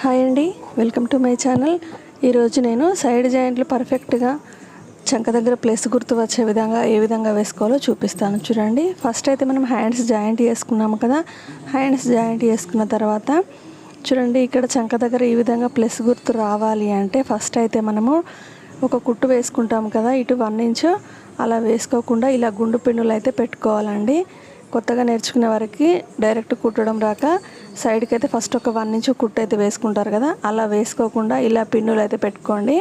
Hi అండి. Welcome to my channel. ఈరోజు నేను సైడ్ జాయింట్లు పర్ఫెక్ట్గా చంక దగ్గర ప్లేస్ గుర్తు వచ్చే విధంగా ఏ విధంగా వేసుకోవాలో చూపిస్తాను చూడండి. ఫస్ట్ అయితే మనం హ్యాండ్స్ జాయింట్ చేసుకున్నాము కదా. హ్యాండ్స్ జాయింట్ చేసుకున్న తర్వాత చూడండి ఇక్కడ చంక దగ్గర ఈ విధంగా ప్లస్ గుర్తు రావాలి అంటే ఫస్ట్ అయితే మనము ఒక కుట్టు వేసుకుంటాం కదా. ఇటు వన్ ఇంచ్ అలా వేసుకోకుండా ఇలా గుండు పిన్నులు అయితే పెట్టుకోవాలండి. కొత్తగా నేర్చుకునే వారికి డైరెక్ట్ కుట్టడం రాక సైడ్కి అయితే ఫస్ట్ ఒక వన్ ఇంచ్ కుట్టు అయితే వేసుకుంటారు కదా అలా వేసుకోకుండా ఇలా పిన్నులు అయితే పెట్టుకోండి.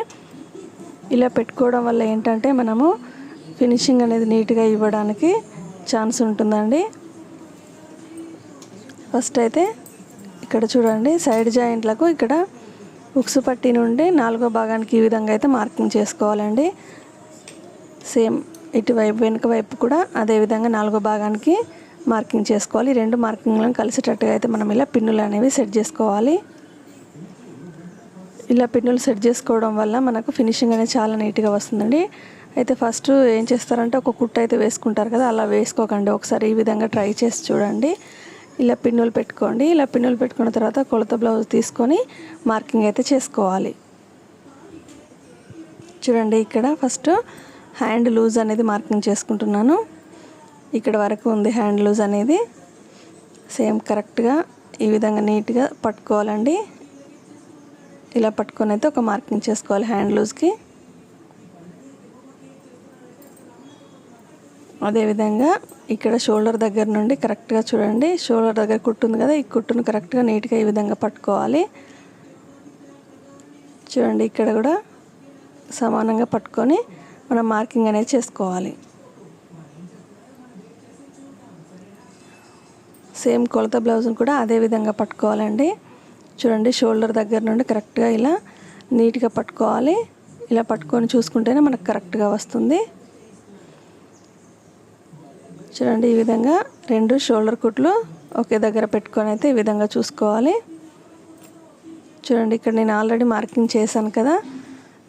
ఇలా పెట్టుకోవడం వల్ల ఏంటంటే మనము ఫినిషింగ్ అనేది నీట్గా ఇవ్వడానికి ఛాన్స్ ఉంటుందండి. ఫస్ట్ అయితే ఇక్కడ చూడండి సైడ్ జాయింట్లకు ఇక్కడ ఉక్సు పట్టి నుండి నాలుగో భాగానికి ఈ విధంగా అయితే మార్కింగ్ చేసుకోవాలండి. సేమ్ ఇటువైపు వెనుక వైపు కూడా అదే విధంగా నాలుగో భాగానికి మార్కింగ్ చేసుకోవాలి. ఈ రెండు మార్కింగ్లను కలిసేటట్టుగా అయితే మనం ఇలా పిన్నులు అనేవి సెట్ చేసుకోవాలి. ఇలా పిన్నులు సెట్ చేసుకోవడం వల్ల మనకు ఫినిషింగ్ అనేది చాలా నీట్గా వస్తుందండి. అయితే ఫస్ట్ ఏం చేస్తారంటే ఒక కుట్ట అయితే వేసుకుంటారు కదా అలా వేసుకోకండి. ఒకసారి ఈ విధంగా ట్రై చేసి చూడండి. ఇలా పిన్నులు పెట్టుకోండి. ఇలా పిన్నులు పెట్టుకున్న తర్వాత కొలత బ్లౌజ్ తీసుకొని మార్కింగ్ అయితే చేసుకోవాలి. చూడండి ఇక్కడ ఫస్ట్ హ్యాండ్ లూజ్ అనేది మార్కింగ్ చేసుకుంటున్నాను. ఇక్కడ వరకు ఉంది హ్యాండ్ లూజ్ అనేది. సేమ్ కరెక్ట్గా ఈ విధంగా నీట్గా పట్టుకోవాలండి. ఇలా పట్టుకొని అయితే ఒక మార్కింగ్ చేసుకోవాలి హ్యాండ్ లూజ్కి. అదేవిధంగా ఇక్కడ షోల్డర్ దగ్గర నుండి కరెక్ట్గా చూడండి. షోల్డర్ దగ్గర కుట్టు ఉంది కదా ఈ కుట్టును కరెక్ట్గా నీట్గా ఈ విధంగా పట్టుకోవాలి. చూడండి ఇక్కడ కూడా సమానంగా పట్టుకొని మనం మార్కింగ్ అనేది చేసుకోవాలి. సేమ్ కొలత బ్లౌజ్ని కూడా అదే విధంగా పట్టుకోవాలండి. చూడండి షోల్డర్ దగ్గర నుండి కరెక్ట్గా ఇలా నీట్గా పట్టుకోవాలి. ఇలా పట్టుకొని చూసుకుంటేనే మనకు కరెక్ట్గా వస్తుంది. చూడండి ఈ విధంగా రెండు షోల్డర్ కుట్లు ఒకే దగ్గర పెట్టుకొని అయితే ఈ విధంగా చూసుకోవాలి. చూడండి ఇక్కడ నేను ఆల్రెడీ మార్కింగ్ చేశాను కదా.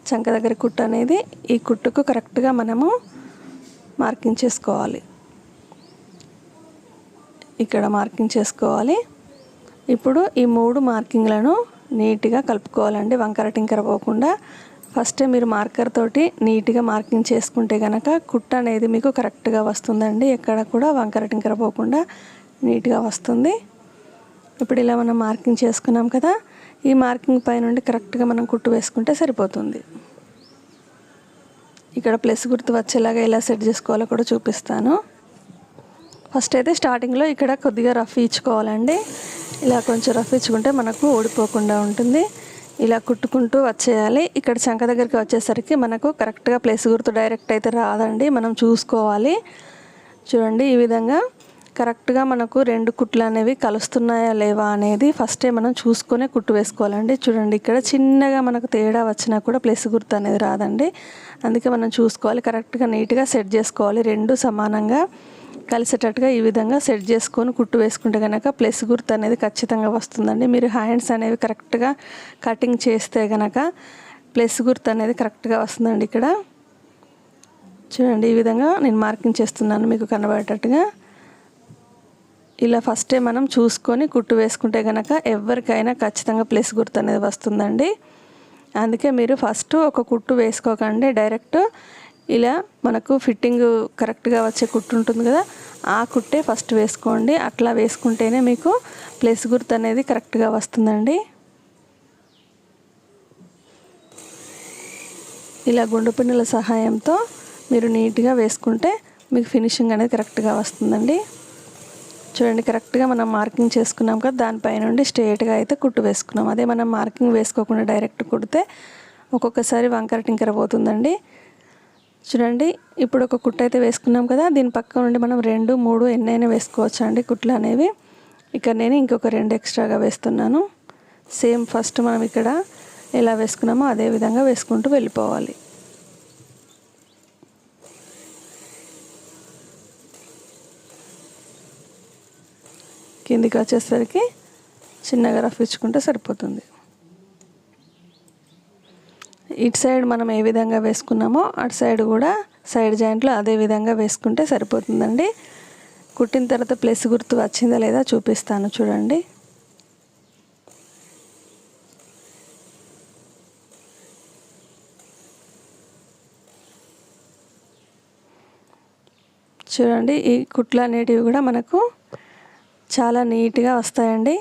చంక దగ్గర కుట్టు అనేది ఈ కుట్టుకు కరెక్ట్గా మనము మార్కింగ్ చేసుకోవాలి. ఇక్కడ మార్కింగ్ చేసుకోవాలి. ఇప్పుడు ఈ మూడు మార్కింగ్లను నీట్గా కలుపుకోవాలండి. వంకర టింకర పోకుండా ఫస్ట్ మీరు మార్కర్ తోటి నీట్గా మార్కింగ్ చేసుకుంటే కనుక కుట్ట అనేది మీకు కరెక్ట్గా వస్తుందండి. ఎక్కడ కూడా వంకర టింకర పోకుండా నీట్గా వస్తుంది. ఇప్పుడు ఇలా మనం మార్కింగ్ చేసుకున్నాం కదా ఈ మార్కింగ్ పై నుండి కరెక్ట్గా మనం కుట్టు వేసుకుంటే సరిపోతుంది. ఇక్కడ ప్లస్ గుర్తు వచ్చేలాగా ఎలా సెట్ చేసుకోవాలో కూడా చూపిస్తాను. ఫస్ట్ అయితే స్టార్టింగ్లో ఇక్కడ కొద్దిగా రఫ్ ఇచ్చుకోవాలండి. ఇలా కొంచెం రఫ్ ఇచ్చుకుంటే మనకు ఓడిపోకుండా ఉంటుంది. ఇలా కుట్టుకుంటూ వచ్చేయాలి. ఇక్కడ చంక దగ్గరికి వచ్చేసరికి మనకు కరెక్ట్గా ప్లేస్ గుర్తు డైరెక్ట్ అయితే రాదండి. మనం చూసుకోవాలి. చూడండి ఈ విధంగా. కరెక్ట్గా మనకు రెండు కుట్లు అనేవి కలుస్తున్నాయా లేవా అనేది ఫస్టే మనం చూసుకునే కుట్టు వేసుకోవాలండి. చూడండి ఇక్కడ చిన్నగా మనకు తేడా వచ్చినా కూడా ప్లస్ గుర్తు అనేది రాదండి. అందుకే మనం చూసుకోవాలి. కరెక్ట్గా నీట్గా సెట్ చేసుకోవాలి. రెండు సమానంగా కలిసేటట్టుగా ఈ విధంగా సెట్ చేసుకొని కుట్టు వేసుకుంటే కనుక ప్లస్ గుర్తు అనేది ఖచ్చితంగా వస్తుందండి. మీరు హ్యాండ్స్ అనేవి కరెక్ట్గా కటింగ్ చేస్తే కనుక ప్లస్ గుర్తు అనేది కరెక్ట్గా వస్తుందండి ఇక్కడ. చూడండి ఈ విధంగా నేను మార్కింగ్ చేస్తున్నాను మీకు కనబడేటట్టుగా. ఇలా ఫస్టే మనం చూసుకొని కుట్టు వేసుకుంటే కనుక ఎవరికైనా ఖచ్చితంగా ప్లస్ గుర్తు అనేది వస్తుందండి. అందుకే మీరు ఫస్ట్ ఒక కుట్టు వేసుకోకండి. డైరెక్ట్ ఇలా మనకు ఫిట్టింగ్ కరెక్ట్గా వచ్చే కుట్టు ఉంటుంది కదా ఆ కుట్టే ఫస్ట్ వేసుకోండి. అట్లా వేసుకుంటేనే మీకు ప్లస్ గుర్తు అనేది కరెక్ట్గా వస్తుందండి. ఇలా గుండు పిన్నుల సహాయంతో మీరు నీట్గా వేసుకుంటే మీకు ఫినిషింగ్ అనేది కరెక్ట్గా వస్తుందండి. చూడండి కరెక్ట్గా మనం మార్కింగ్ చేసుకున్నాం కదా దానిపై నుండి స్ట్రేట్గా అయితే కుట్టు వేసుకున్నాం. అదే మనం మార్కింగ్ వేసుకోకుండా డైరెక్ట్ కుడితే ఒక్కొక్కసారి వంకర టింకర పోతుందండి. చూడండి ఇప్పుడు ఒక కుట్టు అయితే వేసుకున్నాం కదా దీని పక్క నుండి మనం రెండు మూడు ఎన్నైనా వేసుకోవచ్చు అండి కుట్లు అనేవి. ఇక్కడ నేను ఇంకొక రెండు ఎక్స్ట్రాగా వేస్తున్నాను. సేమ్ ఫస్ట్ మనం ఇక్కడ ఎలా వేసుకున్నామో అదే విధంగా వేసుకుంటూ వెళ్ళిపోవాలి. కిందికి వచ్చేసరికి చిన్నగా రఫ్ ఇచ్చుకుంటే సరిపోతుంది. ఇటు సైడ్ మనం ఏ విధంగా వేసుకున్నామో అటు సైడ్ కూడా సైడ్ జాయింట్లో అదే విధంగా వేసుకుంటే సరిపోతుందండి. కుట్టిన తర్వాత ప్లస్ గుర్తు వచ్చిందా లేదా చూపిస్తాను చూడండి. చూడండి ఈ కుట్లు అనేటివి కూడా మనకు చాలా నీట్గా వస్తాయండి.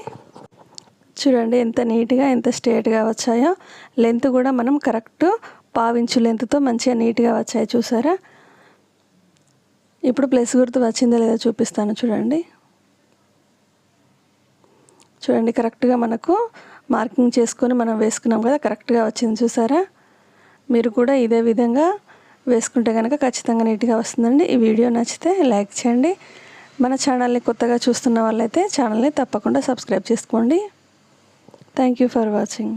చూడండి ఎంత నీట్గా ఎంత స్ట్రేట్గా వచ్చాయో. లెంత్ కూడా మనం కరెక్ట్ పావించు లెంత్తో మంచిగా నీట్గా వచ్చాయి చూసారా? ఇప్పుడు ప్లస్ గుర్తు వచ్చిందో లేదో చూపిస్తాను చూడండి. చూడండి కరెక్ట్గా మనకు మార్కింగ్ చేసుకొని మనం వేసుకున్నాం కదా కరెక్ట్గా వచ్చింది చూసారా? మీరు కూడా ఇదే విధంగా వేసుకుంటే కనుక ఖచ్చితంగా నీట్గా వస్తుందండి. ఈ వీడియో నచ్చితే లైక్ చేయండి. మన ఛానల్ని కొత్తగా చూస్తున్న వాళ్ళైతే ఛానల్ని తప్పకుండా సబ్స్క్రైబ్ చేసుకోండి. Thank you for watching